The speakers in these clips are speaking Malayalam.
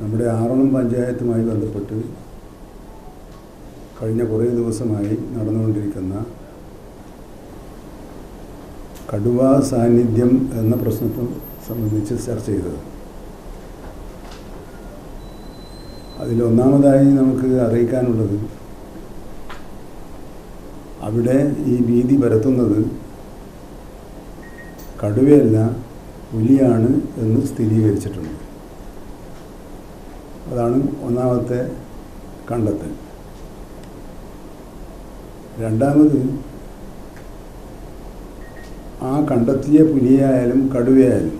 നമ്മുടെ ആറളം പഞ്ചായത്തുമായി ബന്ധപ്പെട്ട് കഴിഞ്ഞ കുറേ ദിവസമായി നടന്നുകൊണ്ടിരിക്കുന്ന കടുവ സാന്നിധ്യം എന്ന പ്രശ്നത്തെ സംബന്ധിച്ച് ചർച്ച ചെയ്തത്. അതിലൊന്നാമതായി നമുക്ക് അറിയിക്കാനുള്ളത് അവിടെ ഈ ഭീതി പരത്തുന്നത് കടുവയല്ല പുലിയാണ് എന്ന് സ്ഥിരീകരിച്ചിട്ടുണ്ട്. അതാണ് ഒന്നാമത്തെ കണ്ടെത്തൽ. രണ്ടാമത് ആ കണ്ടെത്തിയ പുലിയായാലും കടുവയായാലും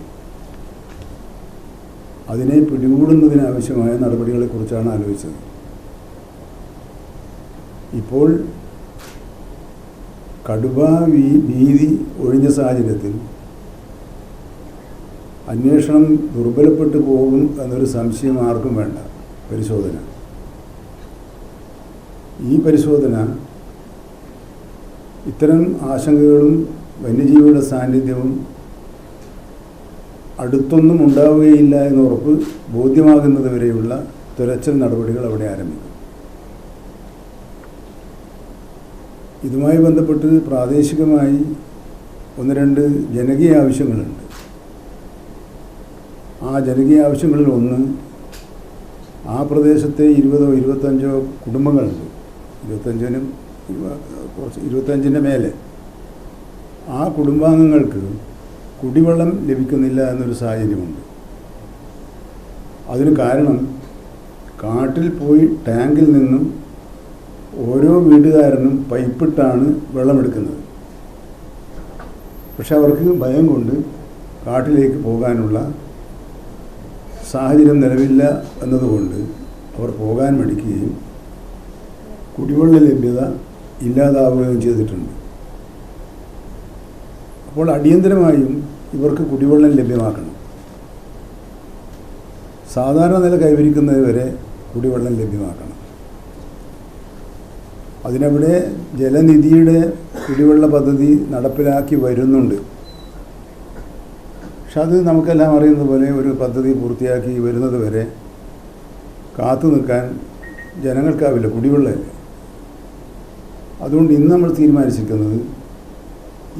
അതിനെ പിടികൂടുന്നതിനാവശ്യമായ നടപടികളെക്കുറിച്ചാണ് ആലോചിച്ചത്. ഇപ്പോൾ കടുവ ഭീതി ഒഴിഞ്ഞ സാഹചര്യത്തിൽ അന്വേഷണം ദുർബലപ്പെട്ടു പോകും എന്നൊരു സംശയം ആർക്കും വേണ്ട. പരിശോധന. ഈ പരിശോധന ഇത്തരം ആശങ്കകളും വന്യജീവിയുടെ സാന്നിധ്യവും അടുത്തൊന്നും ഉണ്ടാവുകയില്ല എന്ന് ഉറപ്പ് ബോധ്യമാകുന്നത് വരെയുള്ള തിരച്ചൽ നടപടികൾ അവിടെ ആരംഭിക്കും. ഇതുമായി ബന്ധപ്പെട്ട് പ്രാദേശികമായി ഒന്ന് രണ്ട് ജനകീയ ആവശ്യങ്ങളുണ്ട്. ആ ജനകീയ ആവശ്യങ്ങളിൽ ഒന്ന് ആ പ്രദേശത്തെ ഇരുപതോ ഇരുപത്തഞ്ചോ കുടുംബങ്ങളുണ്ട്. ഇരുപത്തഞ്ചിനും ഇരുപ- കുറച്ച് ഇരുപത്തഞ്ചിന്റെ മേലെ. ആ കുടുംബാംഗങ്ങൾക്ക് കുടിവെള്ളം ലഭിക്കുന്നില്ല എന്നൊരു സാഹചര്യമുണ്ട്. അതിന് കാരണം കാട്ടിൽ പോയി ടാങ്കിൽ നിന്നും ഓരോ വീട്ടുകാരനും പൈപ്പിട്ടാണ് വെള്ളമെടുക്കുന്നത്. പക്ഷെ അവർക്ക് ഭയം കൊണ്ട് കാട്ടിലേക്ക് പോകാനുള്ള സാഹചര്യം നിലവില്ല എന്നതുകൊണ്ട് അവർ പോകാൻ മടിക്കുകയും കുടിവെള്ള ലഭ്യത ഇല്ലാതാവുകയും ചെയ്തിട്ടുണ്ട്. അപ്പോൾ അടിയന്തരമായും ഇവർക്ക് കുടിവെള്ളം ലഭ്യമാക്കണം. സാധാരണ നില കൈവരിക്കുന്നതുവരെ കുടിവെള്ളം ലഭ്യമാക്കണം. അതിനവിടെ ജലനിധിയുടെ കുടിവെള്ള പദ്ധതി നടപ്പിലാക്കി വരുന്നുണ്ട്. പക്ഷെ അത് നമുക്കെല്ലാം അറിയുന്നത് പോലെ ഒരു പദ്ധതി പൂർത്തിയാക്കി വരുന്നത് വരെ കാത്തു നിൽക്കാൻ ജനങ്ങൾക്കാവില്ല കുടിവെള്ളമില്ല. അതുകൊണ്ട് ഇന്ന് നമ്മൾ തീരുമാനിച്ചിരിക്കുന്നത്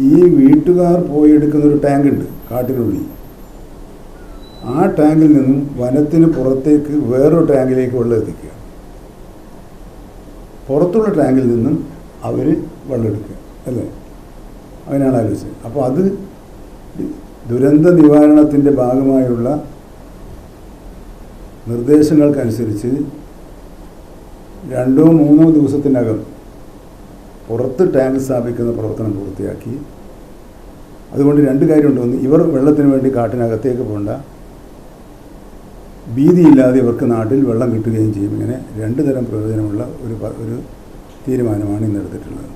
ഈ വീട്ടുകാർ പോയി എടുക്കുന്ന ഒരു ടാങ്ക് ഉണ്ട് കാട്ടിനുള്ളിൽ. ആ ടാങ്കിൽ നിന്നും വനത്തിന് പുറത്തേക്ക് വേറൊരു ടാങ്കിലേക്ക് വെള്ളം എത്തിക്കുക. പുറത്തുള്ള ടാങ്കിൽ നിന്നും അവർ വെള്ളം എടുക്കുക അല്ലേ? അതിനാണ് ആലോചിച്ചത്. അപ്പോൾ അത് ദുരന്ത നിവാരണത്തിന്റെ ഭാഗമായുള്ള നിർദ്ദേശങ്ങൾക്കനുസരിച്ച് രണ്ടോ മൂന്നോ ദിവസത്തിനകം പുറത്ത് ടാങ്ക് സ്ഥാപിക്കുന്ന പ്രവർത്തനം പൂർത്തിയാക്കി. അതുകൊണ്ട് രണ്ട് കാര്യമുണ്ട്. ഒന്ന് ഇവർ വെള്ളത്തിന് വേണ്ടി കാട്ടിനകത്തേക്ക് പോകണ്ട ഭീതിയില്ലാതെ ഇവർക്ക് നാട്ടിൽ വെള്ളം കിട്ടുകയും ചെയ്യും. ഇങ്ങനെ രണ്ട് തരം പ്രയോജനമുള്ള ഒരു ഒരു തീരുമാനമാണ് ഇന്ന് എടുത്തിട്ടുള്ളത്.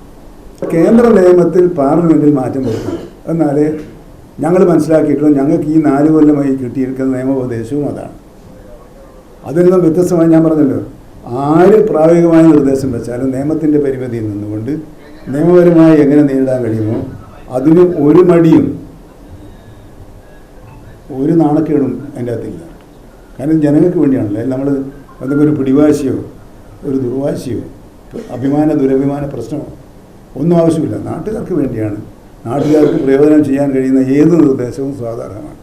കേന്ദ്ര നിയമത്തിൽ പാർലമെന്റിൽ മാറ്റം വരുത്തണം. എന്നാലേ ഞങ്ങൾ മനസ്സിലാക്കിയിട്ടുള്ളത് ഞങ്ങൾക്ക് ഈ നാല് കൊല്ലമായി കിട്ടിയിരിക്കുന്ന നിയമോപദേശവും അതാണ്. അതിൽ നിന്നും വ്യത്യസ്തമായി ഞാൻ പറഞ്ഞല്ലോ ആര് പ്രായോഗികമായ നിർദ്ദേശം വെച്ചാലും നിയമത്തിന്റെ പരിമിതിയിൽ നിന്നുകൊണ്ട് നിയമപരമായി എങ്ങനെ നേരിടാൻ കഴിയുമോ അതിന് ഒരു മടിയും ഒരു നാണക്കേടും എന്റെ അകത്തില്ല. കാരണം ജനങ്ങൾക്ക് വേണ്ടിയാണല്ലോ. നമ്മൾ എന്തെങ്കിലും ഒരു പിടിവാശിയോ ഒരു ദുർവാശിയോ അഭിമാന ദുരഭിമാന പ്രശ്നമോ ഒന്നും ആവശ്യമില്ല. നാട്ടുകാർക്ക് വേണ്ടിയാണ് നാട്ടുകാർക്ക് പ്രയോജനം ചെയ്യാൻ കഴിയുന്ന ഏത് നിർദ്ദേശവും സ്വാധാരണമാണ്